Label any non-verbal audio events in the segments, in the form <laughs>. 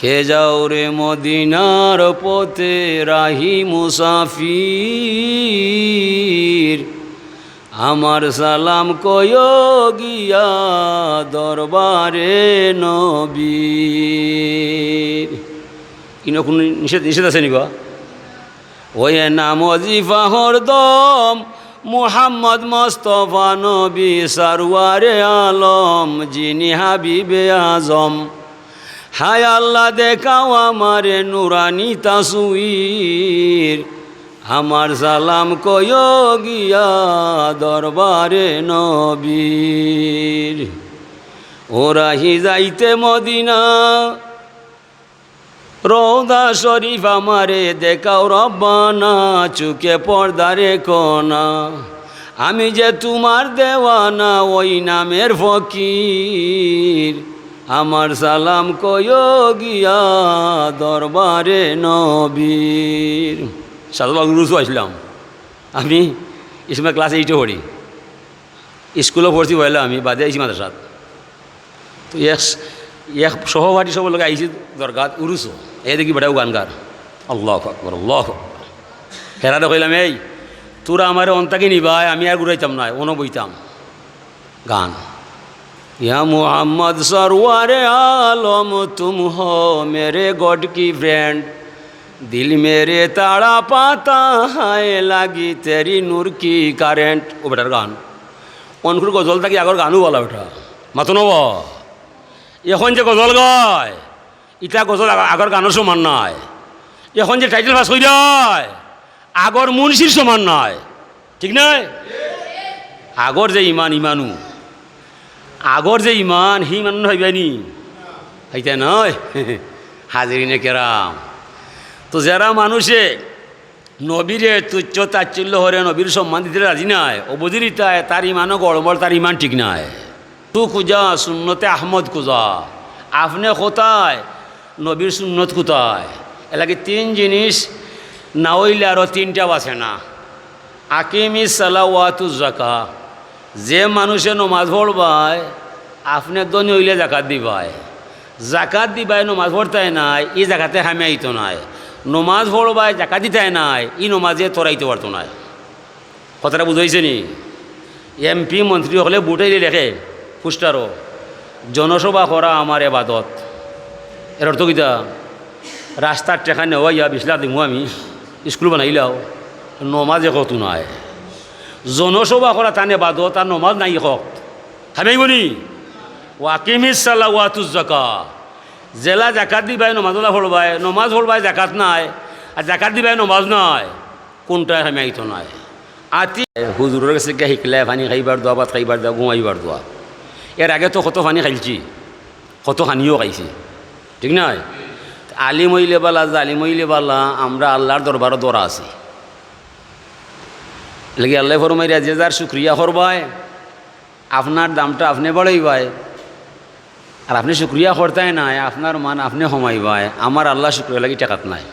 খে যাও রে মদিনার পথে রাহি মুসাফির? আমার সালাম কয় গিয়া দরবারে নবীর। কিনো কোনো নিষেধ নিষেধ আছে নি গো? ওই নাম অজিফা হরদম মুহাম্মদ মস্তফা নবী সারওয়ারে আলম, যিনি হাবিবে আজম। হায় আল্লাহ দেখাও আমারে নুরানি তাসুইর। আমার সালাম কয় গিয়া দরবারে নবীর। ওরাহি যাইতে মদিনা। রৌদা শরীফ আমারে দেখাও রব্বানা, চুকে পর্দারে কোনা। আমি যে তোমার দেওয়ানা, ওই নামের ফকির। আমার সালাম কয় গিয়া দরবারে নবীর। সাধুবাগ রুজু আসলাম। আমি এই সময় ক্লাস এইটে পড়ি। স্কুলে পড়ছি বলে আমি, বাদে আইছি মাদ্রাসাত। তো এক এক সহপাঠী সব লোক আইসি দরকার উরুসো। এ দেখি বেটাও গান গার আল্লাহ আকবর, আল্লাহ হেরাতে কইলাম, এই, তোরা আমার অন্তাকে নিবাই আমি আর ঘুরাইতাম না অন বইতাম গান। ইয়া মোহাম্মদ সরওয়ারে আলম, তুম মেরে গড কি ফ্রেন্ড দিল মেরে তাড়া পাতা হায় লাগি তেরি নূর কি কারেন্ট? বেটার গান। অনকুর গজল থাকি আগর গানও বলা বেটা। মাতো নব। এখন যে গজল গায়, ইটা গজল আগ- আগর গানের সমান নয় এখন যে টাইটেল পাস হয়ে যায় আগর মুন্সির সমান নয় ঠিক নয় আগর যে ইমান ইমানু। আগর যে ইমান হি ইমান হইবানি হইতে নয় হাজিরিনে কেরাম তো যারা মানুষে নবীরে তুচ্ছ তাচ্ছিল্য হরে নবীর সম্মান দিতে রাজি নাই অবধিরিতায় তার ইমানও গড়বড় তার ইমান ঠিক নাই। তু খুঁজা, সুন্নতে আহমদ খুঁজা। আপনি কোথায় নবীর সুন্নত কোথায় এলাকি তিন জিনিস না হইলে আরও তিনটা বাসে না। আকিমি সালাওয়াতু জাকা যে মানুষে নমাজ পড়বায় আপনি দনি হইলে জাকাত দিবায়। জাকাত দিবাই নমাজ পড়তাই নাই ই জাকাতে হামে আইতো নাই। নমাজ পড়বায়, জাকাত দিতাই নাই ই নমাজে তোরাইতে পারতো নাই। কথাটা বুঝাইছে নি? এমপি মন্ত্রী হলে বুটাইলে লেখে পুস্টারও জনসভা করা আমার এবাদত। এর অর্থ কিতা রাস্তার টেকা নেওয়া ইয়া বিশলা দিমু আমি, স্কুল বানাইলাও, নমাজে কত নাই। জনসভা করা তানে বাদত আর নমাজ নাই হক। হামাইবনি ওয়াকিমিস সাল্লা ওয়াতুজ জাকা জেলা জাকাত দিবাই নমাজলা ফলবাই নমাজ ফলবাই জাকাত নাই, আর জাকাত দিবাই নমাজ নাই কোনটাই হামাইতো নাই। আতি হুজুরের কাছে গিয়ে শিকলে পানি খাইবার দোয়া, ভাত খাইবার দোয়া, ঘুমাইবার দোয়া। এর আগে তো কত পানি খাইছি কত হানিও খাইছি। ঠিক নয় আলিম হইলে বালা জালিম হইলে বালা, আমরা আল্লাহর দরবারও দরা আছি। লেগে আল্লাহ ফরমাইরা যে যার শুক্রিয়া করবায় আপনার দামটা আপনি বাড়াইবাই। আর আপনি শুক্রিয়া করতাই নাই, আপনার মান আপনি সমাইবাই আমার আল্লাহ শুক্রিয়া লাগি টাকাত নাই।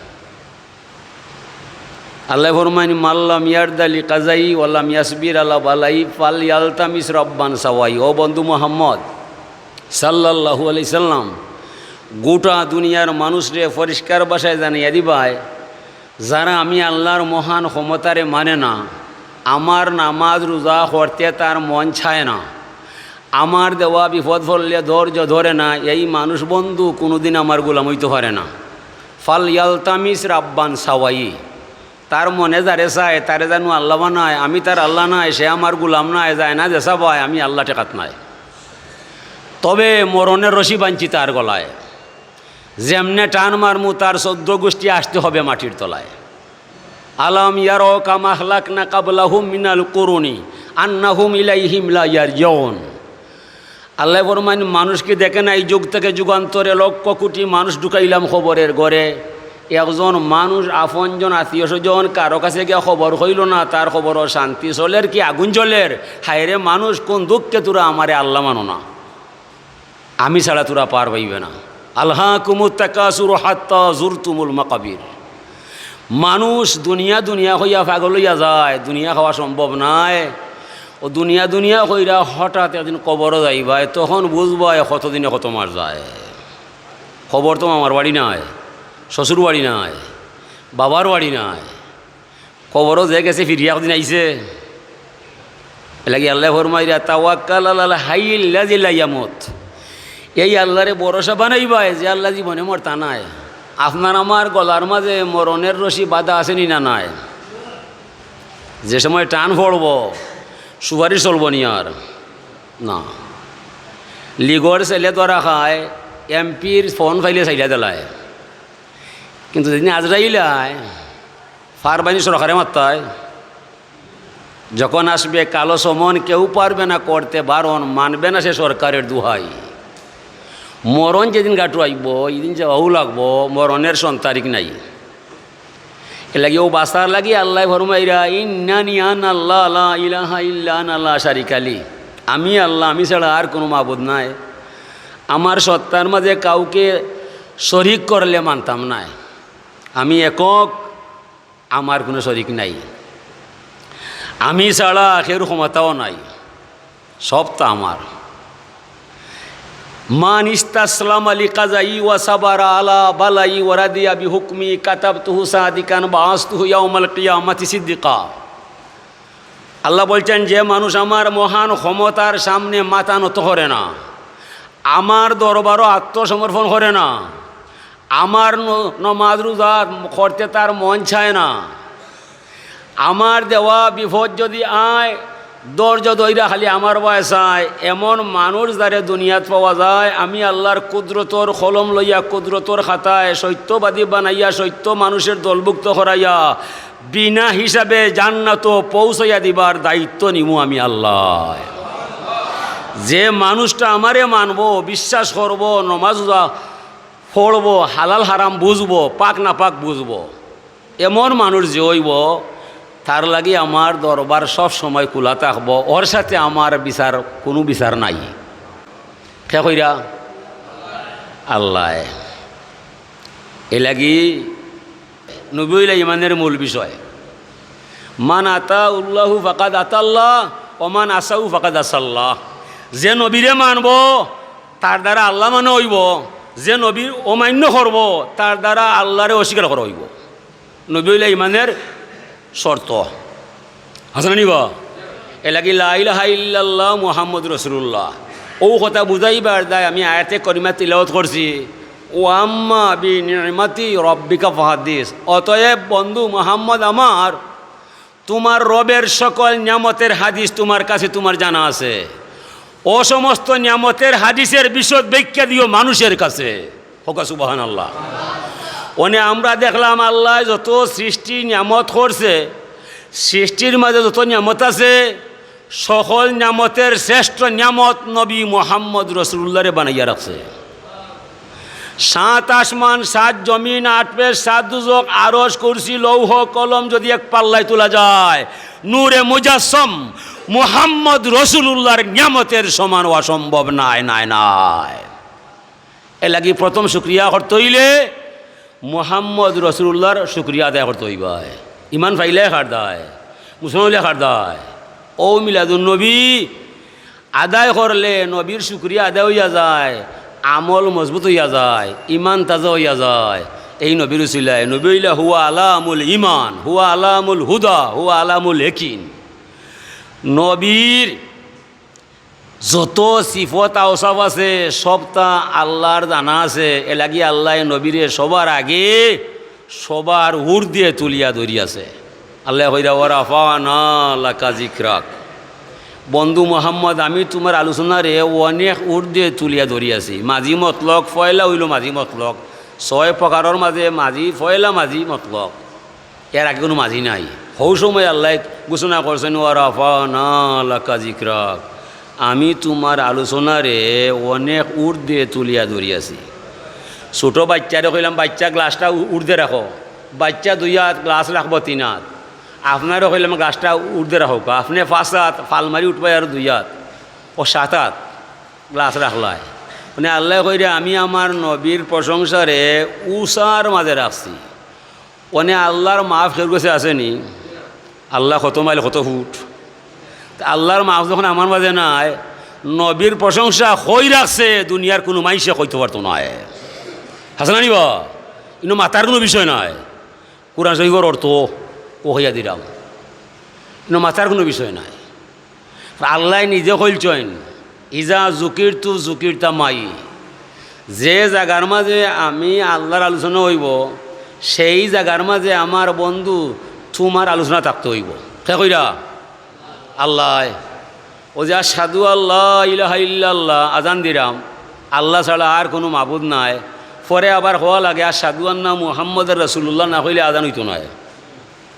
আল্লাহ ফরমাইন মাল্লাম ইয়ারদালি কাজাই ওয়াল্লাম ইয়াসবির আল্লাহ বালাই ফাল ইয়ালতামিস রব্বান সাওয়াই। ও বন্ধু মোহাম্মদ, সাল্লাল্লাহু আলি সাল্লাম, গোটা দুনিয়ার মানুষরে পরিষ্কার বাসায় জানিয়ে দিবায় যারা আমি আল্লাহর মহান ক্ষমতারে মানে না, আমার নামাজ রোজা করতে তার মন ছায় না। আমার দেওয়া বিপদ ফললে ধৈর্য ধরে না, এই মানুষ বন্ধু, কোনোদিন আমার গোলাম হইতে পারে না। ফাল ইয়ালতামিস রাব্বান সাওয়াই। তার মনে যারে চায় তারে জানো আল্লাহ বানায়, আমি তার আল্লাহ নাই, সে আমার গোলাম নাই, যায় না যেসা পায় আমি আল্লাহ টেকাত নাই। তবে মরণের রশি বাঞ্চি তার গলায়। যেমনে টান মারমু, তার চোদ্দ গোষ্ঠী আসতে হবে মাটির তলায়। আলাম ইয়ার কামাহলাক না কাবলাহুম মিনাল করুনি, আন্নাহুম ইলাইহিম লা ইয়ারজিউন। আল্লাহ ফরমান মানুষকে দেখে না, এই যুগ থেকে যুগান্তরে লক্ষ কোটি মানুষ ঢুকাইলাম খবরের ঘরে একজন মানুষ, আপনজন আত্মীয় স্বজন কারও কাছে গিয়ে খবর হইল না, তার খবর শান্তি চলের কি আগুন চলের হায়রে মানুষ, কোন দুঃখকে তোরা আমারে আল্লাহ মানো না। আমি ছাড়া তোরা পার পাইবে না। আল্লাহ কুমুত্তাকাসুর হাত্তা জুরতুমুল মাকাবির। মানুষ দুনিয়া দুনিয়া হইয়া পাগল হইয়া যায়, দুনিয়া খাওয়া সম্ভব নাই। ও দুনিয়া দুনিয়া কইরা হঠাৎ একদিন কবরও যাইবাই, তখন বুঝবাই কতদিনে কত মার যায়। খবর তো আমার বাড়ি নাই, শ্বশুর বাড়ি নাই, বাবার বাড়ি নাই। খবরও যে গেছে ফিরিয়া দিন আইছে। এলাকি আল্লাহ ফরমাইরা তাওয়াক্কাল আল্লাহ হাইল্লা জিল্লাইয়ামত এই আল্লাহরে ভরসা বানাইবাই যে আল্লাহ জীবনে মোর তা নাই। আপনার আমার গলার মাঝে মরণের রশি বাধা আসেনি না নাই? যে সময় টান পড়ব সুপারিশ চলব নি আর। না। লিগর ছেলে ধরা খায় এমপির ফোন ফাইলে চাইলা দেলায়। কিন্তু যেদিন আজরাইলায় ফার বাহিনী সরকারে মাত্তায় যখন আসবে কালো সমন, কেউ পারবে না করতে, বারণ মানবে না সে সরকারের দুহাই। মরণ যেদিন গাটু আইব এদিন যাওয়াও লাগবো, মরণের সন্তারিক নাই। এ লাগি ও বাসার লাগি আল্লাহ ভরমাইরা ইন্নানি আন আল্লাহ আল্লাহ ইলাহা শারিকালি আমি আল্লাহ, আমি ছাড়া আর কোনো মাবুদ নাই। আমার সত্তার মাঝে কাউকে শরিক করলে মানতাম নাই আমি একক, আমার কোনো শরিক নাই। আমি ছাড়া কেউ ক্ষমতাও নাই। সব তো আমার। মান ইস্তাসলাম আলী কাজাই ওয়াসাবারা আলা বালাই ওয়ারাদিয়া বি হুকমি কাতাব তুহু সাদিকান বাস তুহু ইয়াউমাল কিয়ামাতি সিদ্দিকা। আল্লাহ বলছেন, যে মানুষ আমার মহান ক্ষমতার সামনে মাথা নত করে না, আমার দরবারও আত্মসমর্পণ করে না, আমার ন- নমাজ রোজা করতে তার মন চায় না, আমার দেওয়া বিপদ যদি আয় দরজা দইরা খালি আমার বয়সায় এমন মানুষ যারে দুনিয়াত পাওয়া যায়, আমি আল্লাহর কুদরতর কলম লইয়া, কুদরতর খাতায় সত্যবাদী বানাইয়া, সত্য মানুষের দলভুক্ত করাইয়া বিনা হিসাবে জান্নাত পৌঁছাইয়া দিবার দায়িত্ব নিমু আমি আল্লাহ। যে মানুষটা আমারে মানব, বিশ্বাস করব, নমাজ পড়ব, হালাল হারাম বুঝব, পাক না পাক বুঝব, এমন মানুষ যে হইব তার লাগি আমার দরবার সব সময় খোলা থাকব। ওর সাথে আমার বিচার, কোনো বিচার নাই। কে কইরা? আল্লাহ। এ লাগি নবীলা ইমানের মূল বিষয়। মান আতা উল্লাহু ফাকাদ আতাল্লাহ অমান আসাউ ফাকাদ আসাল্লাহ। যে নবীরে মানব, তার দ্বারা আল্লাহ মানে হইব। যে নবীর অমান্য করব, তার দ্বারা আল্লাহরে অস্বীকার করা হইব। নবী হইলে ইমানের শর্ত। হাসান নিব এলাকি লাইলাহা ইল্লাল্লাহ মুহাম্মদ রসুল্লাহ ও কথা বুঝাইবার দায় আমি আয়াতে করিমা তিলাওয়াত করছি। ও আম্মা বি নিমাতি রব্বিকা ফাহাদিস। অতএব বন্ধু মোহাম্মদ আমার তোমার রবের সকল নিয়ামতের হাদিস তোমার কাছে তোমার জানা আছে। ও সমস্ত নিয়ামতের হাদিসের বিশদ ব্যাখ্যা দিও মানুষের কাছে। হোকা সুবাহান আল্লাহ ওনে আমরা দেখলাম আল্লাহ যত সৃষ্টি নিয়ামত করছে, সৃষ্টির মাঝে যত নিয়ামত আছে, সকল নিয়ামতের শ্রেষ্ঠ নিয়ামত নবী মোহাম্মদ রসুল্লাহরে বানাইয়া রাখছে। সাত আসমান, সাত জমিন, আট পেশ, সাত দুজক আরস কুরসি, লৌহ, কলম যদি এক পাল্লায় তোলা যায়, নূরে মুজাসম মোহাম্মদ রসুল্লাহর নিয়ামতের সমান অসম্ভব নাই নাই নাই। এ লাগি প্রথম শুক্রিয়া করতে হইলে মোহাম্মদ রসুল্লাহর শুক্রিয়া আদায় করতে হইবা। ইমান ফাইলে খার দায়, মুসলমানলে খার দায়। ও মিলাদুল নবী, আদায় করলে নবীর শুক্রিয়া আদায় হইয়া যায়, আমল মজবুত হইয়া যায় ইমান তাজা হইয়া যায়। এই নবীর উচিলায় নবী হইলা হুয়া আলামুল ইমান হুয়া আলামুল হুদা, হুয়া আলামুল হেকিন নবীর যত সিফত আওসাফ আছে, সবটা আল্লাহর জানা আছে। এ লাগি আল্লাহ নবীরে সবার আগে সবার উর দিয়ে তুলিয়া ধরিয়াছে। আল্লাহ হইরা ওরা ফানা জিক্রাক বন্ধু মোহাম্মদ, আমি তোমার আলোচনারে অনেক উর দিয়ে তুলিয়া ধরিয়াছি। মাঝি মতলক, ফয়লা হইল মাঝি মতলক। ছয় প্রকারের মাঝে মাঝি, ফয়লা মাঝি মতলক। এর আগে কোনো মাঝি নাই। হৌ সময় আল্লাহ ঘোষণা করছেন ওরা ফানা জিক্রাক আমি তোমার আলোচনারে অনেক উর্ধে তুলিয়া ধরিয়াছি। ছোটো বাচ্চারে কইলাম, বাচ্চা, গ্লাসটা উর্ধে রাখো। বাচ্চা দুই হাত গ্লাস রাখব তিন হাত আপনারও কইলাম, গ্লাসটা উর্ধে রাখো। আপনি পাঁচ হাত ফালমারি উঠবাই আর দুই হাত ও সাত হাত গ্লাস রাখলাই। মানে আল্লাহ কইরে, আমি আমার নবীর প্রশংসারে উষার মাঝে রাখছি। ওনে আল্লাহর মাফ খেয়ে গেছে, আসেনি। আল্লাহ কত মাইল কত ফুট। আল্লাহর মাফ যখন আমার মাঝে নাই, নবীর প্রশংসা হই রাখছে, দুনিয়ার কোনো মাইসে কইতে পারতো নয় হাসান আনিবা কিন্তু মাতার কোনো বিষয় নয় কোরআন শরীফের অর্থ ও হইয়া দিলাম। কিন্তু মাতার কোনো বিষয় নাই। আল্লাহ নিজে কইলছেন, ইজা জুকির তু জুকির তা মাই। যে জায়গার মাঝে আমি আল্লাহর আলোচনা হইব, সেই জায়গার মাঝে আমার বন্ধু তোমার আলোচনা থাকতে হইব। ঠিক কইরা? আল্লাহ। ও যে সাধু আল্লাহ ইলাহা ইল্লাল্লাহ, আজান দিরাম। আল্লাহ ছাড়া আর কোনো মাবুদ নাই। পরে আবার হওয়া লাগে আর সাধু আন্না মুহাম্মদ রসুল্লাহ না হইলে আজান হইতো নয়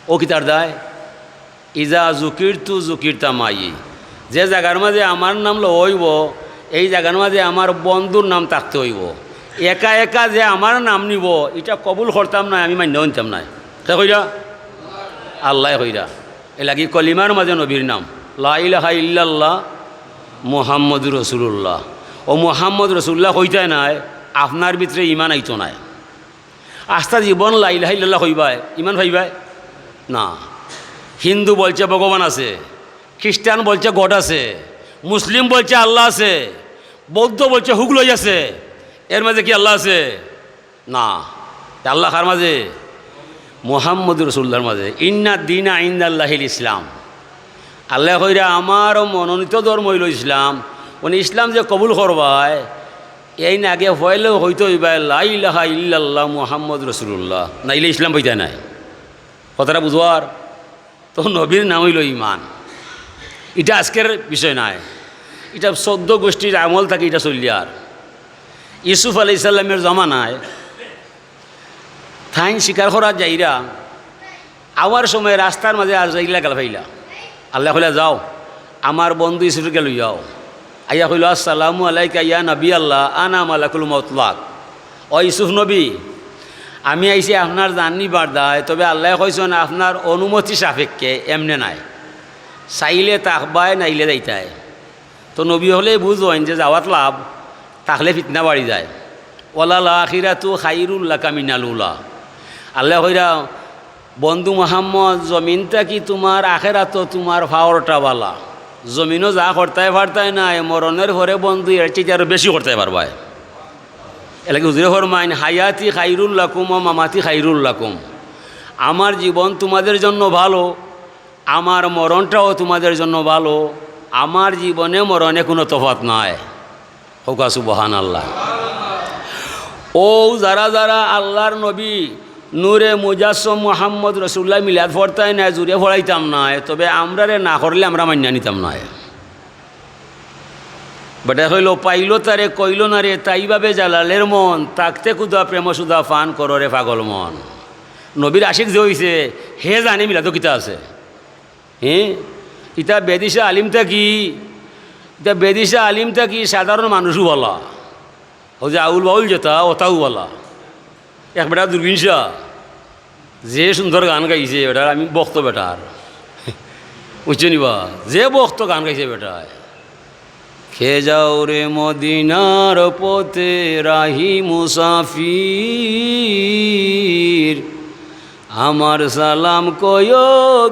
ও কি তার দায়? ইজা জুকির তু জুকির তামাই যে জায়গার মাঝে আমার নাম হইব, এই জায়গার মাঝে আমার বন্ধুর নাম থাকতে হইব। একা একা যে আমার নাম নিব, এটা কবুল করতাম না আমি মান্য নিতাম না কে কইরা? আল্লাহ কইরা। এ লাগি কলিমার মাঝে নবীর নাম। লাইলাহা ইল্লাল্লাহ মোহাম্মদ রসুল্লাহ ও মোহাম্মদ রসুল্লাহ কইতাই নাই, আপনার ভিতরে ইমান আইতো নাই। আস্থা জীবন লাইলাহা ইল্লাল্লাহ হইবাই ইমান ভাইবাই না। হিন্দু বলছে ভগবান আছে, খ্রিস্টান বলছে গড আছে, মুসলিম বলছে আল্লাহ আছে, বৌদ্ধ বলছে হুগলই আছে, এর মাঝে কি আল্লাহ আছে? না। আল্লাহ কার মাঝে? মোহাম্মদ রসুল্লার মাঝে, ইন্না দিনা ইন্দাল্লাহিল ইসলাম। আল্লাহ কইরা আমার মনোনীত ধর্ম হইল ইসলাম। উনি ইসলাম যে কবুল করবায়, এই না আগে হইলেও হইতো হইবাই লাইলাহা ইল্লাল্লাহ মোহাম্মদ রসুল্লাহ নাইলে ইসলাম বইতে নাই। কথাটা বুঝবার তো নবীর নাম হইল ইমান এটা আজকের বিষয় নাই। এটা চোদ্দ গোষ্ঠীর আমল থাকে এটা চলিয়ার। ইউসুফ আলি ইসাল্লামের জমানায় থাইন শিকার করার যাইরা, আওয়ার সময় রাস্তার মাঝে আর যাইলা গেল ভাইলা। আল্লাহ কইলা, যাও, আমার বন্ধু ইসুফকে লই যাও আইয়া কইল, আসসালামু আলাইকা ইয়া নবী আল্লাহ, আনা মালাকুল মতলাক ও ইসুফ নবী, আমি আইছি আপনার জাননি বার্দায়, তবে আল্লাহ কইছেন আপনার অনুমতি সাপেক্ষে এমনে নাই। চাইলে তাকবায়, নাইলে যাইতায়। তো নবী হলে বুঝবেন যে যাওয়াত লাভ, তাহলে ফিতনা বাড়ি যায়। ওলালা আখিরা তু খাইরুল্লাহ কামিনালুল্লাহ আল্লাহ কইরা বন্ধু মোহাম্মদ জমিনটা কি তোমার আখেরা তো তোমার ফাওয়ারটা বালা। জমিনও যা করতায় পারতায় নাই মরণের ঘরে বন্ধু এর চেয়ে আরও বেশি করতে পারবায় এলাকি হুজুরে ফরমাইন, হায়াতি খাইরুল লাকুম ও মামাতি খাইরুল লাকুম। আমার জীবন তোমাদের জন্য ভালো, আমার মরণটাও তোমাদের জন্য ভালো, আমার জীবনে মরণে কোনো তফাত নাই। হোকা সুবহান আল্লাহ ও যারা যারা আল্লাহর নবী নূরে মুজাসম মোহাম্মদ রসুল্লাহ মিলাদ ফরতাই না, জুড়ে ফড়াইতাম না তবে আমরা রে না করলে আমরা মান্যা নিতাম না বেটা হইল, পাইল তারে, কইল না রে তাইভাবে জালালের মন, তাকতে কুদা প্রেম সুদা ফান করো রে পাগল মন। নবীর আশিক যে হইছে, হে জানে মিলাদ কিতা আছে। হ্যাঁ ইটা বেদিশা আলিমটা কি? ইটা বেদিশা আলিমটা কি? সাধারণ মানুষও বলা। ও যে আউল বাউল যেটা ওটাও বলা। এক বেটা দুর্বিনসা যে সুন্দর গান গাইছে বেটার আমি বক্ত বেটার বুঝছ নিবা, যে বক্ত গান গাইছে বেটায় খে যাও রে মদিনার পথে রাহি মুসাফির। আমার সালাম কয়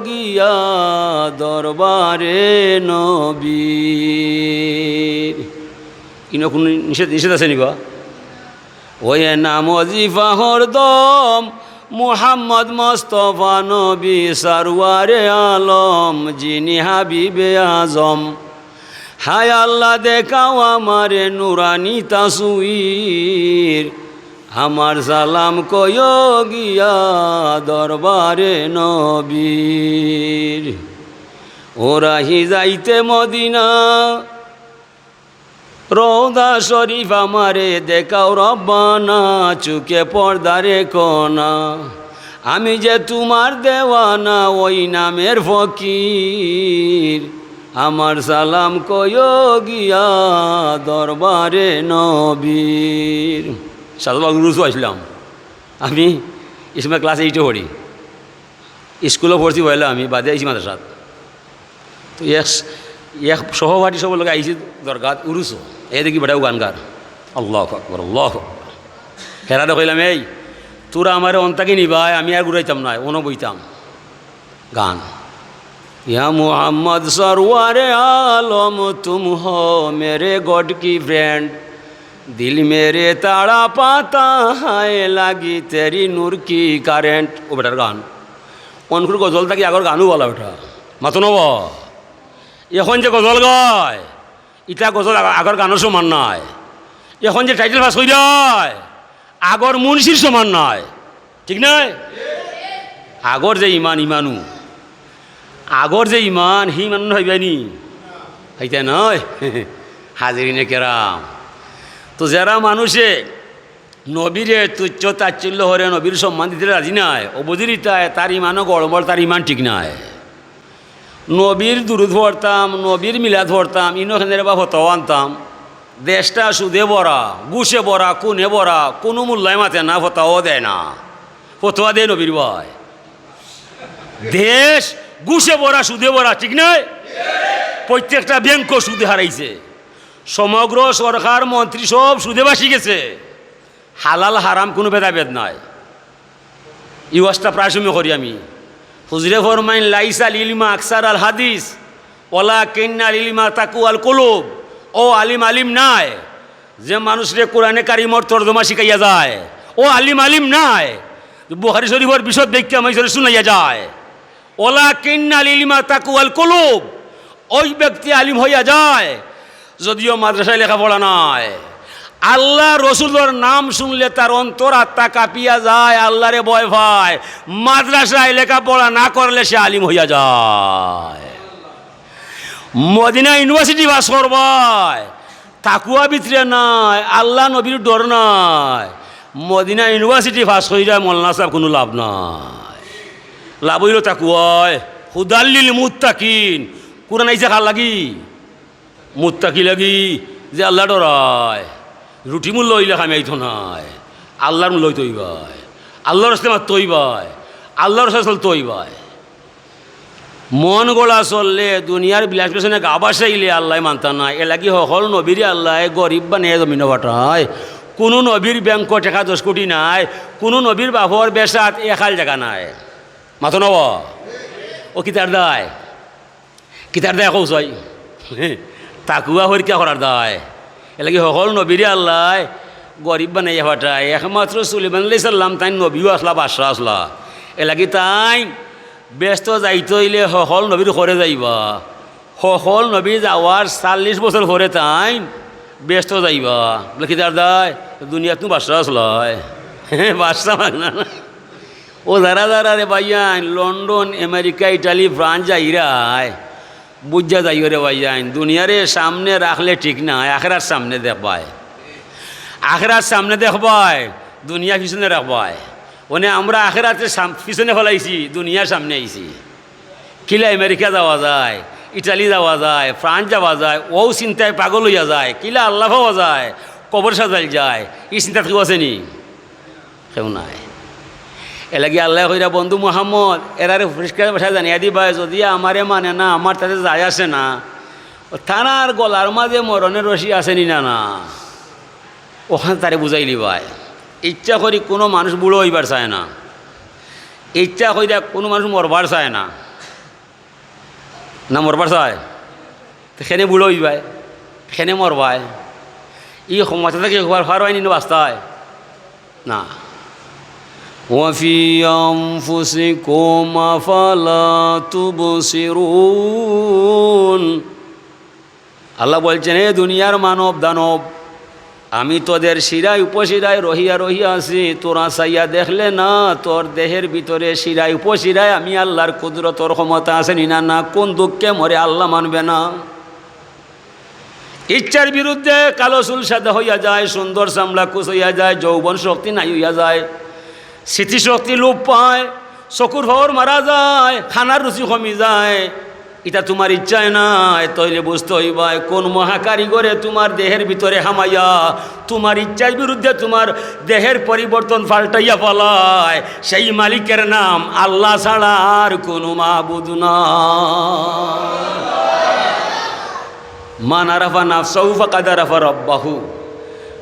গিয়া দরবারে নবীর। কিনো কোনো নিষেধ নিষেধ আছে নিবা? ওই নাম অজিফা হরদম মুহাম্মদ মোস্তফা নবী সারওয়ারে আলম, যিনি হাবিবে আজম। হায় আল্লাহ, দেখাও আমারে নুরানি তাসুইর। আমার সালাম কয় গিয়া দরবারে নবীর। ওরাহি যাইতে মদিনা রৌদা শরীফ আমারে দেখাও রব্বানা, চুকে পর্দারে কোনা আমি যে তোমার দেওয়ানা, ওই নামের ফকির। আমার সালাম কয় গিয়া দরবারে নবীর। সাধুবাবু রুসু আসলাম। আমি ইসমা ক্লাস এইটে পড়ি। স্কুলে পড়ছি বলে আমি, বাদে আইছি মাদ্রাসাত। তো এক এক সহপাঠী সব লোক আইছি দরকার উরুসো এ দেখি বেটাও গান গার। আল্লাহ আকবর, আল্লাহ হেরারে দেখলাম এই, তোরা আমার অন্তাকে নিবাই, আমি আর ঘুরাইতাম না অন বইতাম গান। ইয়া মোহাম্মদ সরওয়ারে আলম, তুম হ মেরে গড কি ব্র্যান্ড। দিল মেরে তাড়া পাতা হায় লাগি তেরি নূর কি কারেন্ট। ও বেটার গান। অনকুর গজল থাকি আগর গানও বলা ওটা মাতনব, এখন যে গজল গায় ইটা গজল আগ- আগর গানের সমান নয় এখন যে টাইটেল পাস হয়ে যায় আগর মুন্সির সমান নয় ঠিক নয় আগর যে ইমান, ইমানু। আগর যে ইমান হি ইমান হইবানি হইতে নয় <laughs> হাজিরিনে কেরাম তো যারা মানুষে নবীরে তুচ্ছ তাচ্ছিল্য হরে নবীর সম্মান দিতে রাজি নাই অবধিরিতায় তার ইমানও গড়বড় তার ইমান ঠিক নাই। নবীর দুরুদ ভরতাম নবীর মিলাদ ভরতাম ইনোখানের বা ফতাও আনতাম। দেশটা সুদে বরা গুছে বরা কোনে বরা কোনো মূল্যায় মাতে না ফতাও দেয় না। ফতোয়া দেয় নবীর ভাই। দেশ গুছে বরা সুদে বরা ঠিক নয় প্রত্যেকটা ব্যাংক সুদে হারাইছে। সমগ্র সরকার, মন্ত্রী সব সুদে বাসি গেছে। হালাল, হারাম কোনো ভেদাভেদ নয় ইউসটা প্রায় সময় করি আমি। হুজরে ফরমাইন লাইসা লিলিমা আকসার আল হাদিস ওলা কেন্না লিলিমা তাকু আল কলুব। ও আলিম আলিম নাই, যে মানুষরে কোরআনে কারিমর তর্জমা শিখাইয়া যায়। ও আলিম আলিম নাই বুহারি শরীফর বিশদ ব্যক্তি আমি শুনাইয়া যায়। ওলা কেন্না লিলিমা তাকু আল কলুব, ওই ব্যক্তি আলিম হইয়া যায়, যদিও মাদ্রাসায় লেখাপড়া নয় আল্লাহ রসুলের নাম শুনলে তার অন্তর আত্মা কাঁপিয়া যায়, আল্লাহরে ভয় পায়। মাদ্রাসায় লেখাপড়া না করলে সে আলিম হইয়া যায়। মদিনা ইউনিভার্সিটি বাস করবায়, তাকুয়া ভিতরে নাই, আল্লাহ নবীর ডর নাই। মদিনা ইউনিভার্সিটি পাস হয়ে যায় মৌলানা সাহেব কোনো লাভ নাই। লাভ হইল তাকুয়ায়। হুদাল্লিল মুত্তাকিন। কোরআন আইসা খাল লাগি? মুত্তাকি লাগি, যে আল্লাহ ডরায়। রুটি মূল্য হইলে আইতো নাই। আল্লাহর মূল্য তৈ ভাই আল্লাহর রাস্তে তৈ ভাই আল্লাহর রাস্তে তৈ ভাই মন গোলা চললে, দুনিয়ার বিলাস পেছনে গাবা চাইলে আল্লাহ মানতা নাই। এলাকি সকল নবীর আল্লাহ গরিব বানিয়ে জমিন বাটায় কোনো নবীর ব্যাংক টেকা দশ কোটি নাই। কোনো নবীর বাপর বেসাত এখাল জায়গা নাই। মাথো নব? ও কিতার দায়? কিতার দায় কৌশই তাকুয়া হরিকা করার দায়। এলাকি সকল নবীর আল্লাহ গরিব বানাইয়া ফাটায় একমাত্র সুলিমান আলাই সাল্লাম তাই নবীও আসলা বাদশাহ আসলা এলাকি তাই ব্যস্ত যাইতে হইলে সকল নবীর ঘরে যাইবা। সকল নবী যাওয়ার চাল্লিশ বছর ঘরে তাই ব্যস্ত যাইবা। বলে কি তার দায় দুনিয়াত তুমি বাদশাহ আসলয় মাগনা না। ও যারা যারা রে ভাইয়ান লন্ডন আমেরিকা ইটালি ফ্রান্স যাইরায় বুঝা যাই রে ভাইয়ান দুনিয়ারে সামনে রাখলে ঠিক না, আখরার সামনে দেখবায়। আখরার সামনে দেখবায়, দুনিয়া পিছনে রাখবায়। ওনে আমরা আখেরাতে পিছনে ফেলাইছি দুনিয়ার সামনে আইছি। কিলা আমেরিকা যাওয়া যায়, ইটালি যাওয়া যায়, ফ্রান্স যাওয়া যায়, ও চিন্তায় পাগল হইয়া যায়, কিলা আল্লাহ পাওয়া যায়, কবর সাজাইল যায়, এই চিন্তা কেউ আছেনি কেউ নাই। এলাকি আল্লাহ কইরা বন্ধু মোহাম্মদ, এরারে পরিষ্কার ভাষা জানিয়ে দিবা, যদি আমারে মানে না, আমার তাতে যায় আসে না। থানার গলার মাঝে মরণের রশি আসেনি না না ওখানে তারে বুঝাই লিবায় ইচ্ছা করি কোনো মানুষ বুড়ো হইবার চায় না। ইচ্ছা কইরা কোনো মানুষ মরবার চায় না। না মরবার চায়? তো খেনে বুড়ো হইবায় খেনে মরবায়? ই সমাজে থেকে একবার ফার হয়নি বাস্তায়। না। وفي أنفسكم أفلا تبصرون আল্লাহ বলছেন হে দুনিয়ার মানব দানব আমি তোদের শিরায় উপশিরায় রহিয়া রহিয়া আছি তোরা চাইয়া দেখলে না তোর দেহের ভিতরে শিরায় উপশিরায় আমি আল্লাহর কুদরতর ক্ষমতা আসেনি না না কোন দুঃখে মরে আল্লাহ মানবে না ইচ্ছার বিরুদ্ধে কালো চুল সাদা হইয়া যায় সুন্দর চামড়া কুচ হইয়া যায় যৌবন শক্তি নাই হইয়া যায় স্মৃতিশক্তি লোপ পায় চকুর ভর মারা যায় খানার রুচি কমি যায়। এটা তোমার ইচ্ছায় নাই তৈলে বুঝতে হইবাই কোন মহাকারিগরে তোমার দেহের ভিতরে হামাইয়া তোমার ইচ্ছার বিরুদ্ধে তোমার দেহের পরিবর্তন পাল্টাইয়া পালায় সেই মালিকের নাম আল্লাহ ছাড়া আর কোনো মাহবুদ না মান আরাফা নাফসাউ ফাকাদ আরাফা রব্বাহু।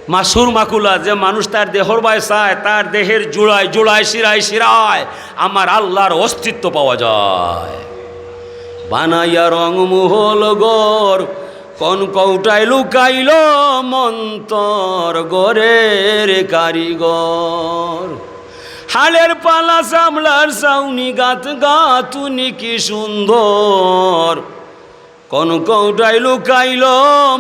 মাসুর মাকুলা, যে মানুষ তার দেহর চায়, তার দেহের জোড়ায় জোড়ায়, শিরায় শিরায়, আমার আল্লাহর অস্তিত্ব পাওয়া যায়। বানাইয়া রং মুহল গর কোন কৌটায় লুকাইল মন্তর গরের কারিগর। হালের পালা সামলার সাউনি গাত গাতুনি কি সুন্দর কোন কৌটায় লুকাইল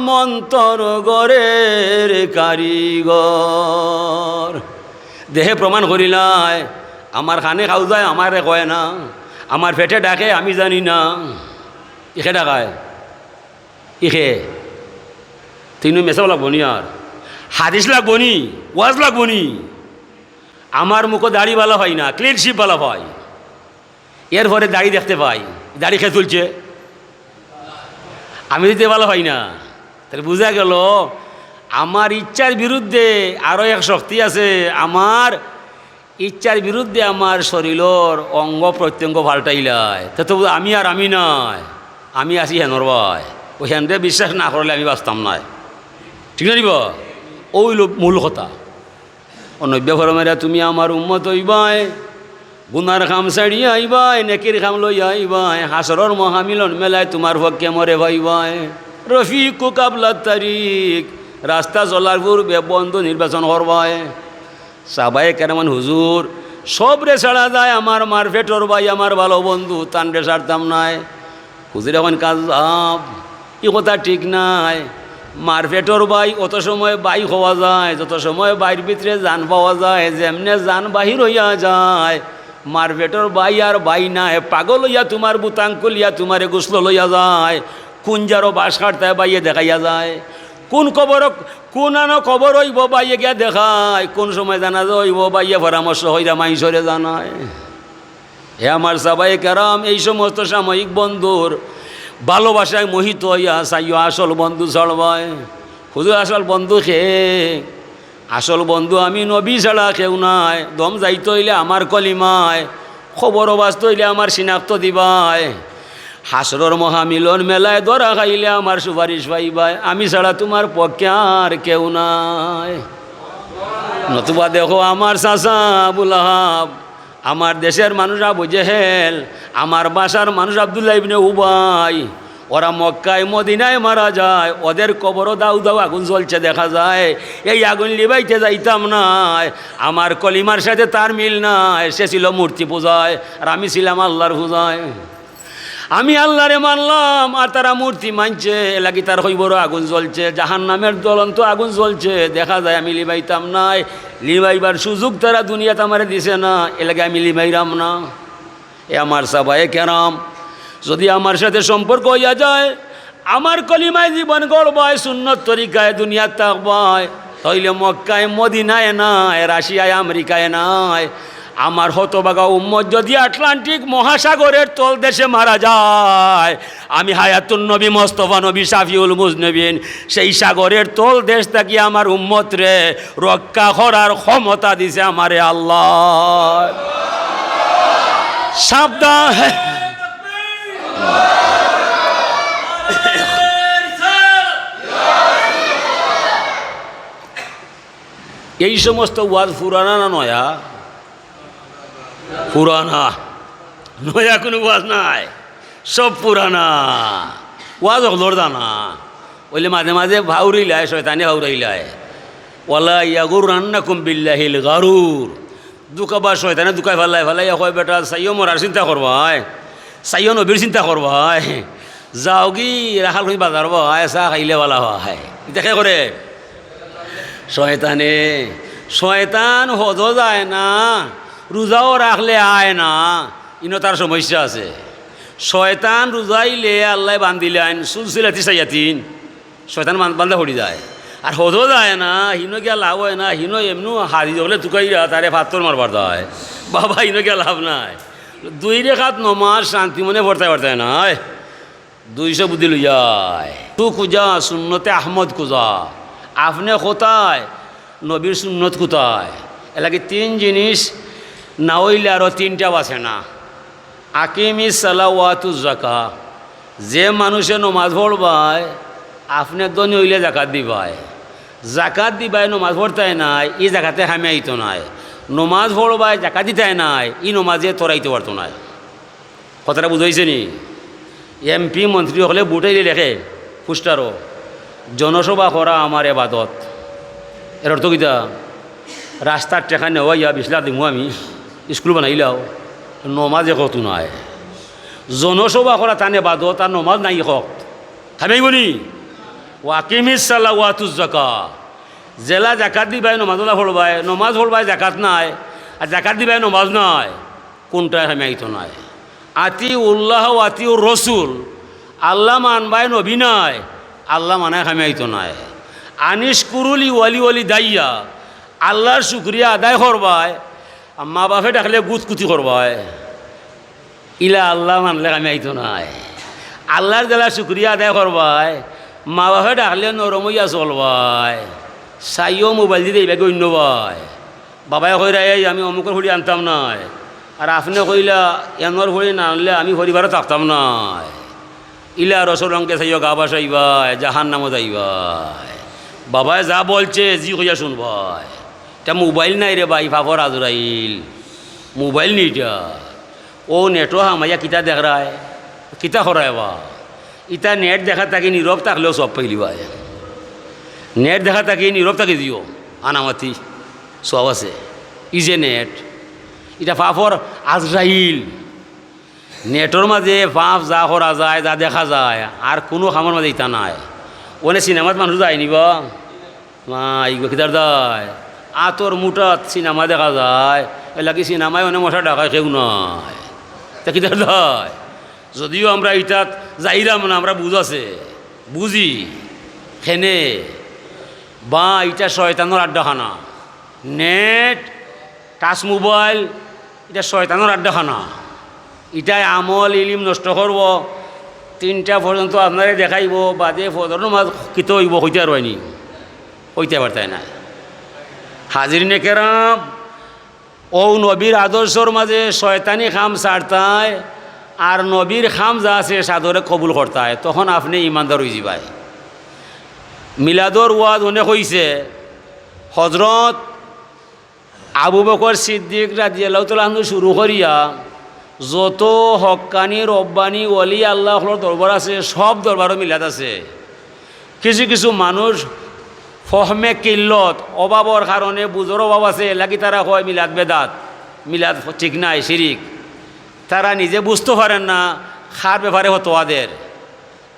মন্তর গরের কারিগর। দেহে প্রমাণ করিলাই আমার খানে খাও যায়, আমারে কয় না, আমার পেটে ডাকে, আমি জানি না। ইখে ডাকায়, ইখে। তিনু মেসাও লাগবো নি আর। হাদিস লাগবো নি, ওয়াজ লাগবো নি। আমার মুখো দাড়ি ভালো হয় না ক্লিন শিপ ভালো হয়। এর পরে দাড়ি দেখতে পাই, দাড়ি খেয়ে তুলছে আমি দিতে ভালো হয় না, তাহলে বোঝা গেল আমার ইচ্ছার বিরুদ্ধে আরও এক শক্তি আছে। আমার ইচ্ছার বিরুদ্ধে আমার শরীরের অঙ্গ প্রত্যঙ্গ পাল্টাইলায় তা আমি আর আমি নয়, আমি আছি হেনর ভাই। ওই হেনরে বিশ্বাস না করলে আমি বাঁচতাম নয় ঠিক না নিব ওই মূল কথা। অনব্য ফরমেরা তুমি আমার উম্মত হইবাই। গুনার খাম ছাড়িয়ে আইবাই, নেকির খাম লই আইবাই, হাসরর মহামিলন মেলায় তোমার পক্ষে মরে ভাইবাই। রফিক কাবলা তারিখ, রাস্তা চলার পূর্বে বন্ধু নির্বাচন করবাই সাবাই কেমন হুজুর সব রে ছাড়া যায় আমার মার ফেটর ভাই আমার ভালো বন্ধু তান রে ছাড়তাম নাই। হুজুর এখন কাজ ই কথা ঠিক নাই। মারপেটর বাই অত সময় বাই হওয়া যায়, যত সময় বাইর ভিতরে যান পাওয়া যায়, যেমনে যান বাহির হইয়া যায়। মারপেটর বাই আর বাই নাই, পাগল হইয়া তোমার বুতাঙ্ক লইয়া তোমারে গোসল লইয়া যায়, কোন যারও বাস কাটতে বাইয়ে দেখাইয়া যায়। কোন খবর কোন আনো খবর হইব বাইয়ে গিয়া দেখায়, কোন সময় জানা যাইব বাইয়ে পরামর্শ হইয়া মাইসরে জানায়। হে আমার সবাই কেরাম, এই সমস্ত সাময়িক বন্ধুর ভালোবাসায় মোহিত হইয়া চাইও আসল বন্ধু চলবায় শুধু আসল বন্ধু খে আসল বন্ধু আমি নবী ছাড়া কেউ নাই। দম যাইতে হইলে আমার কলিমায়, খবর বাস্ত হইলে আমার চিনাক্ত দিবায়। হাসরর মহামিলন মেলায় ধরা খাইলে আমার সুপারিশ পাইবাই আমি ছাড়া তোমার পক্ষে আর কেউ নাই। নতুবা দেখো আমার চাচা আবুল আহাব, আমার দেশের মানুষ আবু জেহেল, আমার বাসার মানুষ আবদুল্লাহ ইবনে উবাই। ওরা মক্কায়, মদিনায় মারা যায়। ওদের কবরও দাউ দাউ আগুন জ্বলছে, দেখা যায়। এই আগুন লিবাইতে যাইতাম নাই আমার কলিমার সাথে তার মিল নাই। সে ছিল মূর্তি পূজায় আর আমি ছিলাম আল্লাহর পূজায়। আমি আল্লাহরে মানলাম, আর তারা মূর্তি মানছে। এলাকি তার হইবরও আগুন জ্বলছে। জাহান নামের জ্বলন্ত আগুন জ্বলছে। দেখা যায় আমি লিবাইতাম নাই। লিবাইবার সুযোগ তারা দুনিয়াতে আমারে দিছে না। এলাকে আমি লিবাইরাম না। এ আমার সবাই কেরাম। যদি আমার সাথে সম্পর্ক হইয়া যায়, আমার কলিমায় জীবন গড়বায়, সুন্নত তরিকায় দুনিয়ার তাকবায় তইলে মক্কায়, মদিনায় নাই, রাশিয়ায়, আমেরিকায় নাই। আমার হতবাগা উম্মত যদি আটলান্টিক মহাসাগরের তল দেশে মারা যায়, আমি হায়াতুন নবী, মোস্তফা নবী, শাফিউল মুজনবিন, সেই সাগরের তল দেশ থাকি আমার উম্মত রে, রক্ষা করার ক্ষমতা দিছে আমারে আল্লাহ। সাবধান। এই সমস্ত ওয়াজ পুরানা না নয়া? পুরানা নয়া কোনো ওয়াজ নাই। সব পুরানা। ওয়াজ হলোর দানা। বললে মাঝে মাঝে ভাউরিলায় শয়তানি ভাউরাইলায় ওলা ইয়াগুর রান্না কুম বিল্লাহিল গারুর। দুকাবা শয়তানে দুকাই ফেলাই ফেলাই কয় বেটা চাইও মরার চিন্তা করবাই চাইও নবীর চিন্তা করবাই যাও কি রাখাল খুঁজি বাজার ভাই চাহ খাইলে বলা হয় দেখে করে শয়তানে শয়তান হজ যায় না। রোজাও রাখলে আয় না। ইনো তার সমস্যা আছে। শয়তান রোজাইলে আল্লাহ বান্ধিলে আইন। সুলসিলাতি চাইয়াতিন শয়তান বান্ধা পড়ি যায়। আর হজও যায় না। হিনো গিয়া লাভ হয় না? হিনো এমনি হারি হলে তুকাইরা তারে পাত্তর মারবার দেয় বাবা হিনো গিয়া লাভ নাই। দুই রেখাত নমাজ শান্তি মনে ভরতে ভরতে নয় দুইশো বুদ্ধি লইয়ায় তু কুজা সুন্নতে আহমদ কুজা আপনি কোথায়? নবীর সুন্নত কোথায়? এলাকি তিন জিনিস না হইলে আরও তিনটা বাসে না। আকিমি সালাওয়াতু জাকা যে মানুষে নমাজ পড়বায়, আপনি দনি হইলে জাকাত দিবায়। জাকাত দিবাই নমাজ পড়তায় নাই ই জাকাতে হামে আইতো নাই। নমাজ পড়বায় জাকাত দিতায় নাই, ই নমাজে তোরাইতে পারতো নাই। কথাটা বুঝাইছে নি? এমপি মন্ত্রী হলে বুটাইলে লেখে পুষ্টারও জনসভা করা আমার এবাদত। এর অর্থ কিতা রাস্তার টেকা নেওয়া ইয়া বিছলা দিমু আমি, স্কুল বানাইলাও, নমাজে কত নাই। জনসভা করা তানে বাদত আর নমাজ নাই হক। খাবেইবনি ওয়াকিমিস সাল্লা ওয়াতুজ জাকা জেলা জাকাত দিবাই, নমাজলা ফলবাই নমাজ ফলবাই জাকাত নাই, আর জাকাত দিবাই নমাজ নাই কোনটাই আমি আইতো নাই? আতি উল্লাহ আতি রসুল আল্লাহ মানবাই নবী নাই, আল্লাহ মানায় আইতো নাই। আনিস কুরুলি ওয়ালি ওয়ালি দাইয়া, আল্লাহর শুক্রিয়া আদায় করবাই, আর মা বাপে ডাকলে গুতকুতি করবাই। ইলা আল্লাহ মানলে আমি আইতো নাই। আল্লাহর জেলা শুক্রিয়া আদায় করবাই, মা বাপে ডাকলে নরমইয়া চলবাই। চাইও মোবাইল দিতে এইভাগে অন্য ভাই। বাবাই কইরা এই আমি অমুকের হরি আনতাম নাই। আর আপনি কইলা এমর হরি না আনলে আমি হরিবারও থাকতাম নাই। ইলা রসর রঙকে চাইও গা বাসাইবাই জাহান নামও যাইবাই বাবাই যা বলছে জি কইয়া শুনবাই এটা মোবাইল নাই রে ভাই ফাফর আজরাইল মোবাইল নি ও নেটও হামাইয়া কিতা দেখ রায় কিতা করায় বা ইতা নেট দেখা থাকি নীরব থাকলেও সব পাইলি ভাই। নেট দেখা থাকি নীরব থাকি দিও। আনামাতি, সব আছে। ই যে নেট এটা ফাফর আজরাইল। নেটর মাঝে ফাঁপ যা করা যায়, যা দেখা যায়, আর কোনো খামার মাঝে ইটা নাই। ওনে সিনেমাত মানুষ যায় নিব মা দায় আতর মুঠাত সিনেমা দেখা যায়। এলাকি সিনেমায় অনেক মশা ডাকায়, কেউ নয় তা কিতার দায় যদিও আমরা ইটাত যাইরাম না, আমরা বুঝ আছে। বুঝি। খেনে। বা এটা শয়তানোর আড্ডাখানা। নেট, টাচ মোবাইল, এটা শয়তানোর আড্ডাখানা। ইটাই আমল, ইলিম নষ্ট করব। তিনটা পর্যন্ত আপনারে দেখাইব, বাদে ফদর মাছ কিত হইব হইতে আর হয়নি হইতে পারতাই না হাজির নেকেরাম ও নবীর আদর্শর মাঝে শয়তানি খাম ছাড়তায়, আর নবীর খাম যা আছে সাদরে কবুল করতায়, তখন আপনি ইমানদার হয়ে যাবাই মিলাদর ওয়াদ অনেক হইছে হজরত আবু বকর সিদ্দিক রাজিয়াল্লাহ তালু শুরু করিয়া, যত হকানি, রব্বানি অলি আল্লাহর দরবার আছে, সব দরবারও মিলাদ আছে। কিছু কিছু মানুষ ফহমে কিল্লত অভাবর কারণে বুঝর অভাব আছে, লাগি তারা হয় মিলাদ বেদাত, মিলাদ ঠিক নাই, শিরিক। তারা নিজে বুঝতে পারেন না খার ব্যাপারে হতো আদের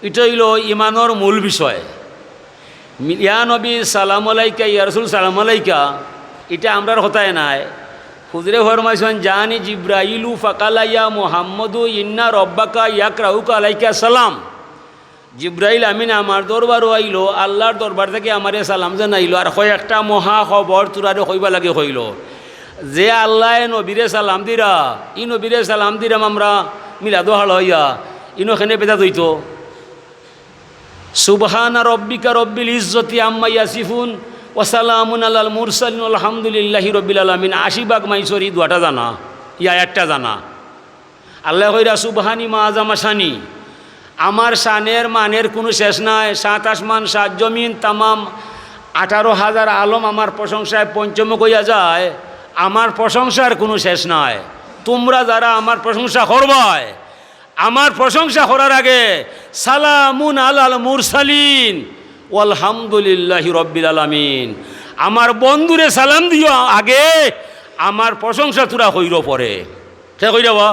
এটা হইল ইমানোর মূল বিষয়। ইয়া নবী, সালাম আলাইকা, ইয়া সালাম আলাইকা। এটা আমরার হতায় নাই। হুজরে ফরমাইছেন, জানি জিব্রাইলু ফাকালা ইয়া মোহাম্মদু, ইন্না রব্বাকা ইয়াক রাহুকা আলাইকা সালাম। জিব্রাইল আমিন আমার দরবারও আইলো আল্লাহর দরবার থেকে আমারে সালাম জানাইলো, আর হয় একটা মহা খবর তুরারে কইবা লাগে হইল যে আল্লাহ নবীরে সালাম দিরা, ই নবীরে সালাম দিরাম আমরা মিলাদো হাল হইয়া ইনোখানে বেদা দইতো সুবহানা রব্বিকা রব্বিল ইজ্জতি আম্মা ইয়াসিফুন ওসালামুন আল্লাল মুরসালিন আলহামদুলিল্লাহি রব্বিল আলমিন। আশিবাগ মাইসরি দুয়াটা জানা, ইয়া একটা জানা। আল্লাহ কইরা, সুবহানি মা আজামা শানি। আমার শানের মানের কোনো শেষ নাই। সাত আসমান, সাত জমিন, তামাম আঠারো হাজার আলম আমার প্রশংসায় পঞ্চম কইয়া যায়। আমার প্রশংসার কোনো শেষ নাই। তোমরা যারা আমার প্রশংসা করবায় আমার প্রশংসা করার আগে, সালামুন আলাল মুরসালিন আলহামদুলিল্লাহি রব্বিল আলামিন। আমার বন্ধুরে সালাম দিও আগে, আমার প্রশংসা তোরা হইর পরে। সে কই যাবা